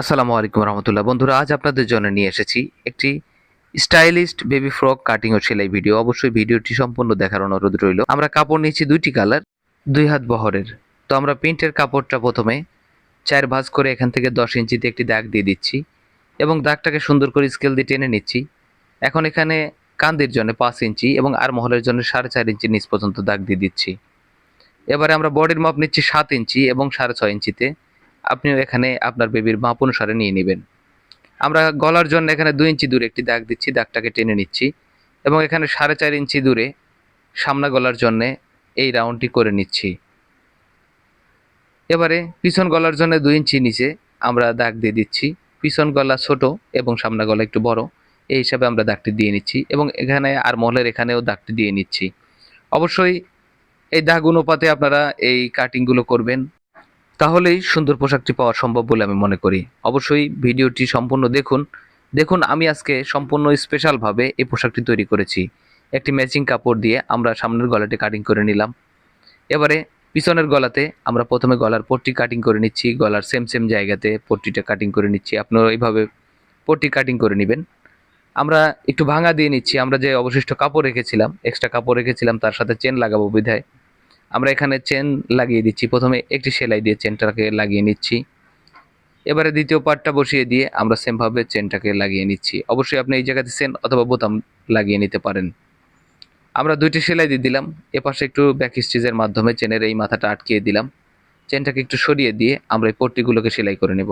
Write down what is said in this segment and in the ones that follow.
আসসালামু আলাইকুম রহমতুল্লাহ। বন্ধুরা, আজ আপনাদের জন্য নিয়ে এসেছি একটি স্টাইলিস্ট বেবি ফ্রক কাটিং ও সেলাই ভিডিও। অবশ্যই ভিডিওটি সম্পূর্ণ দেখার অনুরোধ রইল। আমরা কাপড় নিয়েছি দুইটি কালার, দুই হাত বহরের। তো আমরা প্রিন্টের কাপড়টা প্রথমে চার ভাঁজ করে এখান থেকে দশ ইঞ্চিতে একটি দাগ দিয়ে দিচ্ছি এবং দাগটাকে সুন্দর করে স্কেল দিয়ে টেনে নিচ্ছি। এখন এখানে কান্দির জন্য পাঁচ ইঞ্চি এবং আর মহলের জন্য সাড়ে চার ইঞ্চি নিচ পর্যন্ত দাগ দিয়ে দিচ্ছি। এবারে আমরা বডির মাপ নিচ্ছি সাত ইঞ্চি এবং সাড়ে ছয় ইঞ্চিতে। আপনিও এখানে আপনার বেবির মাপ অনুসারে নিয়ে নেবেন। আমরা গলার জন্য এখানে দুই ইঞ্চি দূরে একটি দাগ দিচ্ছি, দাগটাকে টেনে নিচ্ছি এবং এখানে সাড়ে চার ইঞ্চি দূরে সামনা গলার জন্য এই রাউন্ডটি করে নিচ্ছি। এবারে পিছন গলার জন্য দুই ইঞ্চি নিচে আমরা দাগ দিয়ে দিচ্ছি। পিছন গলা ছোট এবং সামনা গলা একটু বড়, এই হিসাবে আমরা দাগটি দিয়ে নিচ্ছি এবং এখানে আর মহলের এখানেও দাগটি দিয়ে নিচ্ছি। অবশ্যই এই দাগ অনুপাতে আপনারা এই কাটিংগুলো করবেন। তাহলেই সুন্দর পোশাকটি পাওয়া সম্ভব বলে আমি মনে করি। অবশ্যই ভিডিওটি সম্পূর্ণ দেখুন। দেখুন, আমি আজকে সম্পূর্ণ স্পেশালভাবে এই পোশাকটি তৈরি করেছি। একটি ম্যাচিং কাপড় দিয়ে আমরা সামনের গলাটি কাটিং করে নিলাম। এবারে পিছনের গলাতে আমরা প্রথমে গলার পট্টি কাটিং করে নিচ্ছি, গলার সেম সেম জায়গাতে পট্টিটা কাটিং করে নিচ্ছি। আপনারা এইভাবে পট্টি কাটিং করে নেবেন। আমরা একটু ভাঙা দিয়ে নিচ্ছি, আমরা যে অবশিষ্ট কাপড় রেখেছিলাম এক্সট্রা কাপড় রেখেছিলাম, তার সাথে চেন লাগাবো বিধায়। আমরা এখানে চেন লাগিয়ে দিচ্ছি। প্রথমে একটি সেলাই দিয়ে চেনটাকে লাগিয়ে নিচ্ছি। এবারে দ্বিতীয় পার্টটা বসিয়ে দিয়ে আমরা সেমভাবে চেনটাকে লাগিয়ে নিচ্ছি। অবশ্যই আপনি এই জায়গাতে চেন অথবা বোতাম লাগিয়ে নিতে পারেন। আমরা দুইটি সেলাই দিয়ে দিলাম। এপাশে একটু ব্যাক স্টিচের মাধ্যমে চেনের এই মাথাটা আটকিয়ে দিলাম। চেনটাকে একটু সরিয়ে দিয়ে আমরা এই পট্টিগুলোকে সেলাই করে নেব।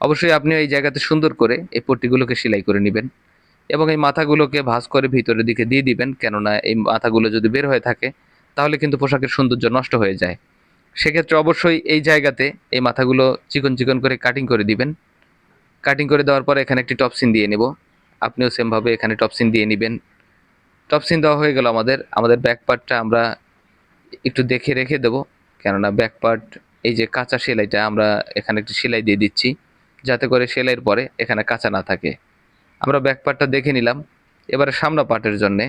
অবশ্যই আপনি এই জায়গাতে সুন্দর করে এই পট্টিগুলোকে সেলাই করে নেবেন এবং এই মাথাগুলোকে ভাঁজ করে ভিতরের দিকে দিয়ে দিবেন। কেননা এই মাথাগুলো যদি বের হয়ে থাকে তাহলে কিন্তু পোশাকের সৌন্দর্য নষ্ট হয়ে যায়। সেক্ষেত্রে অবশ্যই এই জায়গাতে এই মাথাগুলো চিকন চিকন করে কাটিং করে দিবেন। কাটিং করে দেওয়ার পরে এখানে একটি টপসিন দিয়ে নেব। আপনিও সেমভাবে এখানে টপসিন দিয়ে নেবেন। টপসিন দেওয়া হয়ে গেল আমাদের। আমাদের ব্যাক পার্টটা আমরা একটু দেখে রেখে দেব। কেননা ব্যাক পার্ট এই যে কাঁচা সেলাইটা আমরা এখানে একটি সেলাই দিয়ে দিচ্ছি। যাতে করে সেলাইয়ের পরে এখানে কাঁচা না থাকে। আমরা ব্যাক পার্টটা দেখে নিলাম। এবারে সামনা পার্টের জন্যে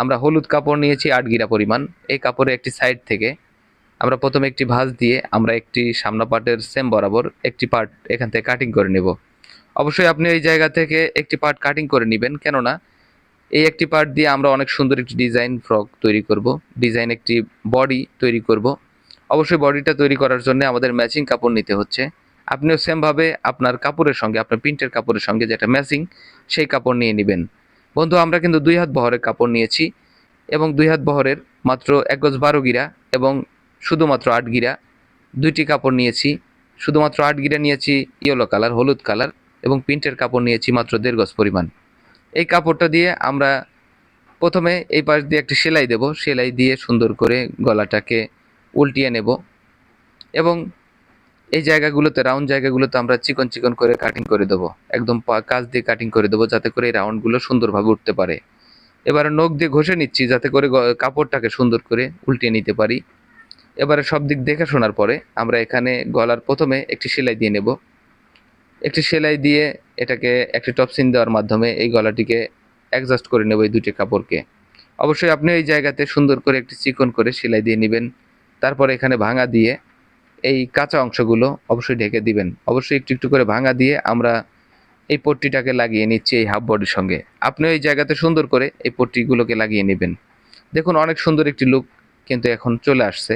আমরা হলুদ কাপড় নিয়েছি আট গিরা পরিমাণ। এই কাপড়ে একটি সাইড থেকে আমরা প্রথমে একটি ভাঁজ দিয়ে আমরা একটি সামনা পার্টের সেম বরাবর একটি পার্ট এখান থেকে কাটিং করে নেব। অবশ্যই আপনি এই জায়গা থেকে একটি পার্ট কাটিং করে নেবেন, কেননা এই একটি পার্ট দিয়ে আমরা অনেক সুন্দর একটি ডিজাইন ফ্রক তৈরি করব, ডিজাইন একটি বডি তৈরি করব। অবশ্যই বডিটা তৈরি করার জন্য আমাদের ম্যাচিং কাপড় নিতে হচ্ছে। আপনিও সেমভাবে আপনার কাপড়ের সঙ্গে, আপনার প্রিন্টের কাপড়ের সঙ্গে যেটা ম্যাচিং সেই কাপড় নিয়ে নেবেন। বন্ধু, আমরা কিন্তু দুই হাত বহরের কাপড় নিয়েছি এবং দুই হাত বহরের মাত্র এক গজ বারো গিরা এবং শুধুমাত্র আট গিরা দুইটি কাপড় নিয়েছি। শুধুমাত্র আট গিরা নিয়েছি ইয়েলো কালার, হলুদ কালার এবং প্রিন্টের কাপড় নিয়েছি মাত্র দেড় গজ পরিমাণ। এই কাপড়টা দিয়ে আমরা প্রথমে এই পাশ দিয়ে একটি সেলাই দেব। সেলাই দিয়ে সুন্দর করে গলাটাকে উল্টিয়ে নেব এবং এই জায়গাগুলোতে রাউন্ড জায়গাগুলোতে আমরা চিকন চিকন করে কাটিং করে দেবো। একদম কাজ দিয়ে কাটিং করে দেবো যাতে করে এই রাউন্ডগুলো সুন্দরভাবে উঠতে পারে। এবারে নখ দিয়ে ঘষে নিচ্ছি যাতে করে কাপড়টাকে সুন্দর করে উল্টিয়ে নিতে পারি। এবারে সব দিক দেখে শোনার পরে আমরা এখানে গলার প্রথমে একটি সেলাই দিয়ে নেব। একটি সেলাই দিয়ে এটাকে একটি টপসিন দেওয়ার মাধ্যমে এই গলাটিকে অ্যাডজাস্ট করে নেব এই দুটি কাপড়কে। অবশ্যই আপনি এই জায়গাতে সুন্দর করে একটি চিকন করে সেলাই দিয়ে নেবেন। তারপরে এখানে ভাঙা দিয়ে এই কাঁচা অংশগুলো অবশ্যই ঢেকে দিবেন। অবশ্যই একটু একটু করে ভাঙা দিয়ে আমরা এই পট্টিটাকে লাগিয়ে নিচ্ছি এই হাফ বডির সঙ্গে। আপনি এই জায়গাতে সুন্দর করে এই পট্টিগুলোকে লাগিয়ে নেবেন। দেখুন, অনেক সুন্দর একটি লুক কিন্তু এখন চলে আসছে।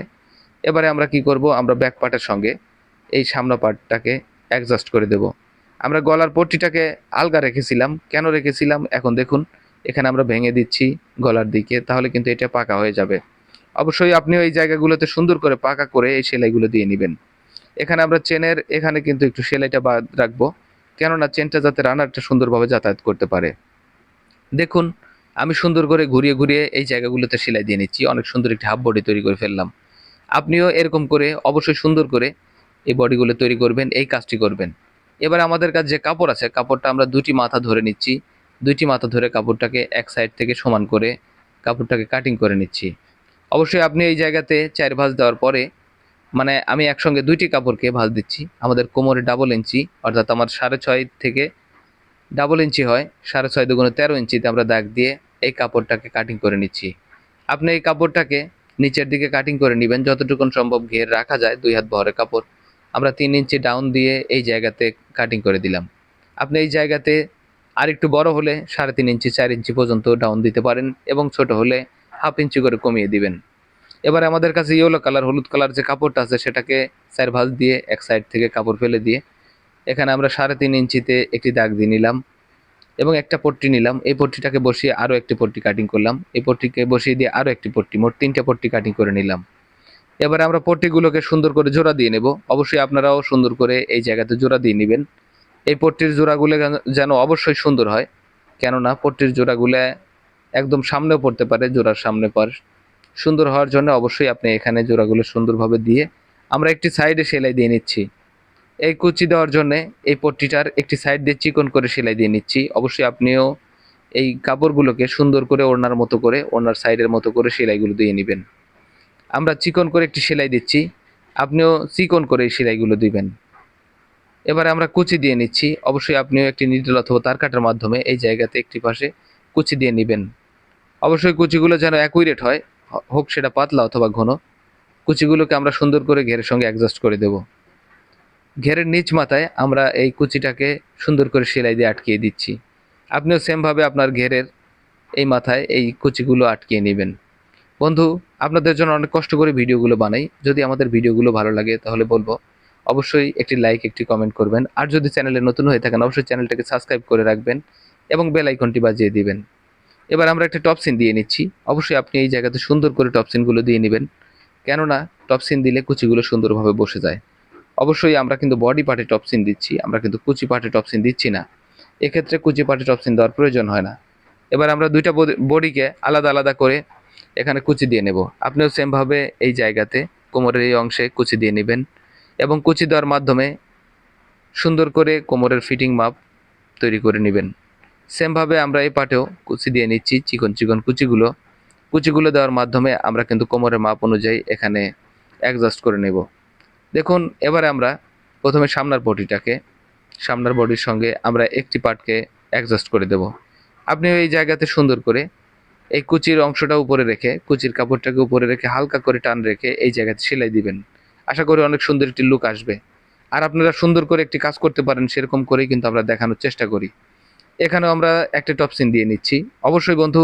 এবারে আমরা কি করব? আমরা ব্যাক পার্টের সঙ্গে এই সামনা পার্টটাকে অ্যাডজাস্ট করে দেব। আমরা গলার পট্টিটাকে আলগা রেখেছিলাম। কেন রেখেছিলাম? এখন দেখুন, এখানে আমরা ভেঙে দিচ্ছি গলার দিকে, তাহলে কিন্তু এটা পাকা হয়ে যাবে। অবশ্যই আপনি এই জায়গাগুলোতে সুন্দর করে পাকা করে এই সেলাইগুলো দিয়ে নেবেন। এখানে আমরা চেনের, এখানে কিন্তু একটু সেলাইটা বাদ রাখব। কেননা চেনটা যাতে রানারটা সুন্দরভাবে যাতায়াত করতে পারে। দেখুন, আমি সুন্দর করে ঘুরিয়ে ঘুরিয়ে এই জায়গাগুলোতে সেলাই দিয়ে নিচ্ছি। অনেক সুন্দর একটি হাফ বডি তৈরি করে ফেললাম। আপনিও এরকম করে অবশ্যই সুন্দর করে এই বডিগুলো তৈরি করবেন, এই কাজটি করবেন। এবার আমাদের কাছে যে কাপড় আছে, কাপড়টা আমরা দুটি মাথা ধরে নিচ্ছি। দুইটি মাথা ধরে কাপড়টাকে এক সাইড থেকে সমান করে কাপড়টাকে কাটিং করে নিচ্ছি। অবশ্যই আপনি এই জায়গাতে চার ভাঁজ দেওয়ার পরে মানে আমি একসঙ্গে দুইটি কাপড়কে ভাঁজ দিচ্ছি। আমাদের কোমরে ডাবল ইঞ্চি, অর্থাৎ আমার সাড়ে ছয় থেকে ডাবল ইঞ্চি হয়, সাড়ে ছয় দুগুণে তেরো ইঞ্চিতে আমরা দাগ দিয়ে এই কাপড়টাকে কাটিং করে নিচ্ছি। আপনি এই কাপড়টাকে নিচের দিকে কাটিং করে নেবেন, যতটুকুন সম্ভব ঘের রাখা যায়, দুই হাত বহরের কাপড়। আমরা তিন ইঞ্চি ডাউন দিয়ে এই জায়গাতে কাটিং করে দিলাম। আপনি এই জায়গাতে আর একটু বড় হলে সাড়ে তিন ইঞ্চি, চার ইঞ্চি পর্যন্ত ডাউন দিতে পারেন এবং ছোট হলে হাফ ইঞ্চি করে কমিয়ে দিবেন। এবার আমাদের কাছে ইয়েলো কালার, হলুদ কালার যে কাপড়টা আছে সেটাকে চার ভাঁজ দিয়ে এক সাইড থেকে কাপড় ফেলে দিয়ে এখানে আমরা সাড়ে তিন ইঞ্চিতে একটি দাগ দিয়ে নিলাম এবং একটা পট্টি নিলাম। এই পট্টিটাকে বসিয়ে আরও একটি পট্টি কাটিং করলাম। এই পট্টিকে বসিয়ে দিয়ে আরও একটি পট্টি, মোট তিনটে পট্টি কাটিং করে নিলাম। এবারে আমরা পট্টিগুলোকে সুন্দর করে জোড়া দিয়ে নেব। অবশ্যই আপনারাও সুন্দর করে এই জায়গাতে জোড়া দিয়ে নেবেন। এই পট্টির জোড়াগুলো যেন- অবশ্যই সুন্দর হয়। কেননা পট্টির জোড়াগুলো একদম সামনেও পড়তে পারে, জোড়ার সামনে পর। সুন্দর হওয়ার জন্য অবশ্যই আপনি এখানে জোড়াগুলো সুন্দরভাবে দিয়ে আমরা একটি সাইডে সেলাই দিয়ে নিচ্ছি। এই কুচি দেওয়ার জন্য এই পট্টিটার একটি সাইড দিয়ে চিকন করে সেলাই দিয়ে নিচ্ছি। অবশ্যই আপনিও এই কাপড়গুলোকে সুন্দর করে ওড়নার মতো করে, ওড়নার সাইডের মতো করে সেলাইগুলো দিয়ে নেবেন। আমরা চিকন করে একটি সেলাই দিচ্ছি। আপনিও চিকন করে এই সেলাইগুলো দিবেন। এবারে আমরা কুচি দিয়ে নিচ্ছি। অবশ্যই আপনিও একটি নিডল অথবা তার কাটার মাধ্যমে এই জায়গাতে একটি পাশে কুচি দিয়ে নেবেন। অবশ্যই কুচিগুলো যেন অ্যাকুইরেট হয়, হোক সেটা পাতলা অথবা ঘন, কুচিগুলোকে আমরা সুন্দর করে ঘেরের সঙ্গে অ্যাডজাস্ট করে দেব। ঘেরের নিচ মাথায় আমরা এই কুচিটাকে সুন্দর করে সেলাই দিয়ে আটকিয়ে দিচ্ছি। আপনিও সেমভাবে আপনার ঘেরের এই মাথায় এই কুচিগুলো আটকিয়ে নেবেন। বন্ধু, আপনাদের জন্য অনেক কষ্ট করে ভিডিওগুলো বানাই। যদি আমাদের ভিডিওগুলো ভালো লাগে তাহলে বলব, অবশ্যই একটি লাইক একটি কমেন্ট করবেন। আর যদি চ্যানেলে নতুন হয়ে থাকেন, অবশ্যই চ্যানেলটাকে সাবস্ক্রাইব করে রাখবেন এবং বেল আইকনটি বাজিয়ে দিবেন। এবার আমরা একটা টপসিন দিয়ে নিচ্ছি। অবশ্যই আপনি এই জায়গাতে সুন্দর করে টপসিনগুলো দিয়ে নেবেন। কেননা টপসিন দিলে কুচিগুলো সুন্দরভাবে বসে যায়। অবশ্যই আমরা কিন্তু বডি পার্টে টপসিন দিচ্ছি, আমরা কিন্তু কুচি পার্টে টপসিন দিচ্ছি না। এক্ষেত্রে কুচি পার্টে টপসিন দেওয়ার প্রয়োজন হয় না। এবার আমরা দুইটা বডিকে আলাদা আলাদা করে এখানে কুচি দিয়ে নেব। আপনিও সেমভাবে এই জায়গাতে কোমরের এই অংশে কুচি দিয়ে নেবেন এবং কুচি দেওয়ার মাধ্যমে সুন্দর করে কোমরের ফিটিং মাপ তৈরি করে নেবেন। সেমভাবে আমরা এই পাটেও কুচি দিয়ে নিচ্ছি চিকন চিকন কুচিগুলো। কুচিগুলো দেওয়ার মাধ্যমে আমরা কিন্তু কোমরের মাপ অনুযায়ী এখানে অ্যাডজাস্ট করে নেব। দেখুন, এবারে আমরা প্রথমে সামনার বডিটাকে, সামনার বডির সঙ্গে আমরা একটি পাটকে অ্যাডজাস্ট করে দেব। আপনি এই জায়গাতে সুন্দর করে এই কুচির অংশটা উপরে রেখে, কুচির কাপড়টাকে উপরে রেখে হালকা করে টান রেখে এই জায়গাতে সেলাই দিবেন। আশা করি অনেক সুন্দর একটি লুক আসবে। আর আপনারা সুন্দর করে একটি কাজ করতে পারেন, সেরকম করেই কিন্তু আমরা দেখানোর চেষ্টা করি। এখানেও আমরা একটা টপসিন দিয়ে নিচ্ছি। অবশ্যই বন্ধু,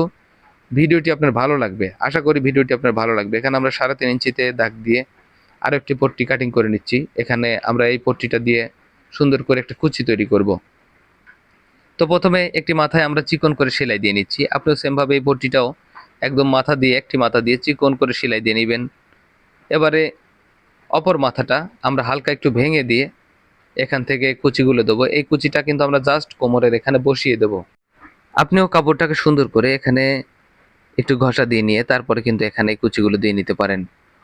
ভিডিওটি আপনার ভালো লাগবে। আশা করি ভিডিওটি আপনার ভালো লাগবে। এখানে আমরা সাড়ে তিন ইঞ্চিতে দাগ দিয়ে আরও একটি পট্টি কাটিং করে নিচ্ছি। এখানে আমরা এই পট্টিটা দিয়ে সুন্দর করে একটা কুচি তৈরি করব। তো প্রথমে একটি মাথায় আমরা চিকন করে সেলাই দিয়ে নিচ্ছি। আপনিও সেমভাবে এই পট্টিটাও একদম মাথা দিয়ে, একটি মাথা দিয়ে চিকন করে সেলাই দিয়ে নেবেন। এবারে অপর মাথাটা আমরা হালকা একটু ভেঙে দিয়ে এখান থেকে কুচিগুলো দেবো। এই কুচিটা কিন্তু আমরা জাস্ট কোমরের এখানে বসিয়ে দেবো। আপনিও কাপড়টাকে সুন্দর করে এখানে একটু ঘষা দিয়ে নিয়ে তারপরে কিন্তু এখানে এই কুচিগুলো দিয়ে নিতে পারেন।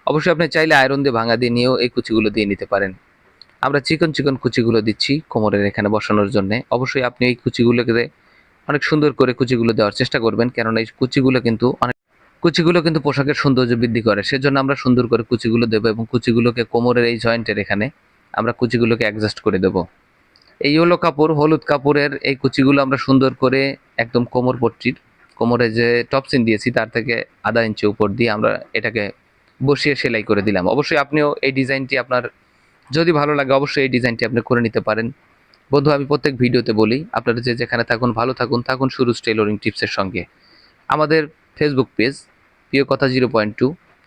অবশ্যই আপনি চাইলে আয়রন দিয়ে ভাঙা দিয়ে নিয়েও এই কুচিগুলো দিয়ে নিতে পারেন। আমরা চিকন চিকন কুচিগুলো দিচ্ছি কোমরের এখানে বসানোর জন্য। অবশ্যই আপনি এই কুচিগুলোকে অনেক সুন্দর করে কুচিগুলো দেওয়ার চেষ্টা করবেন, কেননা এই কুচিগুলো কিন্তু অনেক কুচিগুলো কিন্তু পোশাকের সৌন্দর্য বৃদ্ধি করে। সেজন্য আমরা সুন্দর করে কুচিগুলো দেবো এবং কুচিগুলোকে কোমরের এই জয়েন্টের এখানে আমরা কুচিগুলোকে অ্যাডজাস্ট করে দেবো। এই ইয়েলো কাপড়, হলুদ কাপড়ের এই কুচিগুলো আমরা সুন্দর করে একদম কোমর পট্টির, কোমরে যে টপসিন দিয়েছি তার থেকে আধা ইঞ্চি উপর দিয়ে আমরা এটাকে বসিয়ে সেলাই করে দিলাম। অবশ্যই আপনিও এই ডিজাইনটি আপনার, যদি ভালো লাগে অবশ্যই এই ডিজাইনটি আপনি করে নিতে পারেন। বন্ধু, আমি প্রত্যেক ভিডিওতে বলি, আপনারা যে যেখানে থাকুন, ভালো থাকুন থাকুন সুরুজ টেইলরিং টিপসের সঙ্গে। আমাদের ফেসবুক পেজ প্রিয় কথা জিরো পয়েন্ট টু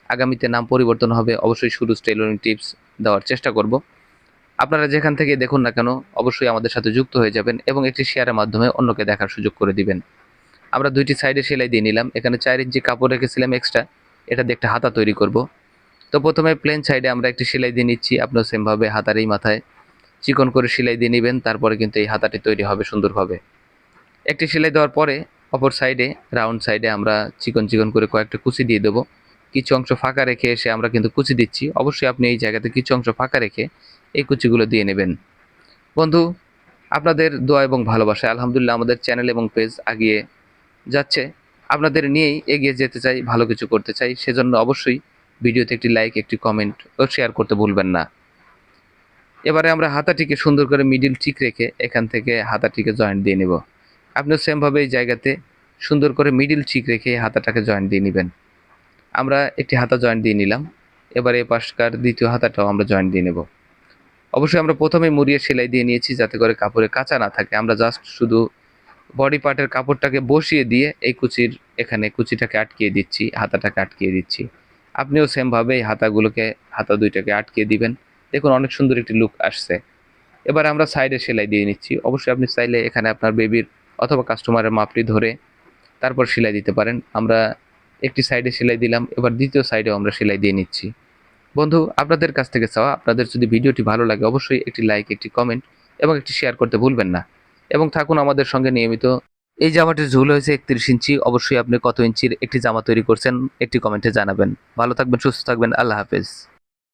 আগামীতে নাম পরিবর্তন হবে, অবশ্যই সুরুজ টেইলরিং টিপস দেওয়ার চেষ্টা করব। আপনারা যেখান থেকে দেখুন না কেন, অবশ্যই আমাদের সাথে যুক্ত হয়ে যাবেন এবং একটি শেয়ারের মাধ্যমে অন্যকে দেখার সুযোগ করে দিবেন। আমরা দুইটি সাইডে সেলাই দিয়ে নিলাম। এখানে চার ইঞ্চি কাপড় রেখেছিলাম এক্সট্রা এটা দিয়ে একটা হাতা তৈরি করব। তো প্রথমে প্লেন সাইডে আমরা একটি সেলাই দিয়ে নিচ্ছি আপনার সেমভাবে হাতার এই মাথায়। চিকন করে সেলাই দিয়ে নেবেন, তারপরে কিন্তু এই হাতাটি তৈরি হবে সুন্দরভাবে। একটি সেলাই দেওয়ার পরে অপর সাইডে রাউন্ড সাইডে আমরা চিকন চিকন করে কয়েকটা কুচি দিয়ে দেবো। কিছু অংশ ফাঁকা রেখে এসে আমরা কিন্তু কুচি দিচ্ছি। অবশ্যই আপনি এই জায়গাতে কিছু অংশ ফাঁকা রেখে এই কুচিগুলো দিয়ে নেবেন। বন্ধু, আপনাদের দোয়া এবং ভালোবাসায় আলহামদুলিল্লাহ আমাদের চ্যানেল এবং পেজ আগিয়ে যাচ্ছে। আপনাদের নিয়েই এগিয়ে যেতে চাই, ভালো কিছু করতে চাই। সেজন্য অবশ্যই ভিডিওতে একটি লাইক একটি কমেন্ট ও শেয়ার করতে ভুলবেন না। এবারে আমরা হাতাটিকে সুন্দর করে মিডিল ঠিক রেখে এখান থেকে হাতাটিকে জয়েন্ট দিয়ে নেব। আপনিও সেমভাবে এই জায়গাতে সুন্দর করে মিডিল ঠিক রেখে হাতাটাকে জয়েন্ট দিয়ে নেবেন। আমরা একটি হাতা জয়েন্ট দিয়ে নিলাম। এবারে পাশকার দ্বিতীয় হাতাটাও আমরা জয়েন্ট দিয়ে নেব। অবশ্যই আমরা প্রথমে মুড়িয়ে সেলাই দিয়ে নিয়েছি যাতে করে কাপড়ে কাঁচা না থাকে। আমরা জাস্ট শুধু বডি পার্টের কাপড়টাকে বসিয়ে দিয়ে এই কুচির এখানে কুচিটাকে আটকিয়ে দিচ্ছি, হাতাটাকে আটকিয়ে দিচ্ছি। আপনিও সেমভাবে এই হাতাগুলোকে, হাতা দুইটাকে আটকিয়ে দিবেন। দেখুন অনেক সুন্দর একটি লুক আসছে। এবার আমরা সাইডে সেলাই দিয়ে নিচ্ছি। অবশ্যই আপনি চাইলে এখানে আপনার বেবির অথবা কাস্টমারের মাপটি ধরে তারপর সেলাই দিতে পারেন। আমরা একটি সাইডে সেলাই দিলাম, এবার দ্বিতীয় সাইডেও আমরা সেলাই দিয়ে নিচ্ছি। বন্ধু, আপনাদের কাছ থেকে চাওয়া, আপনাদের যদি ভিডিওটি ভালো লাগে, অবশ্যই একটি লাইক একটি কমেন্ট এবং একটি শেয়ার করতে ভুলবেন না। এবং থাকুন আমাদের সঙ্গে নিয়মিত। এই জামাটির ঝুল হয়েছে একত্রিশ ইঞ্চি, অবশ্যই আপনি কত ইঞ্চির একটি জামা তৈরি করছেন, একটি কমেন্টে জানাবেন। ভালো থাকবেন, সুস্থ থাকবেন, আল্লাহ হাফেজ।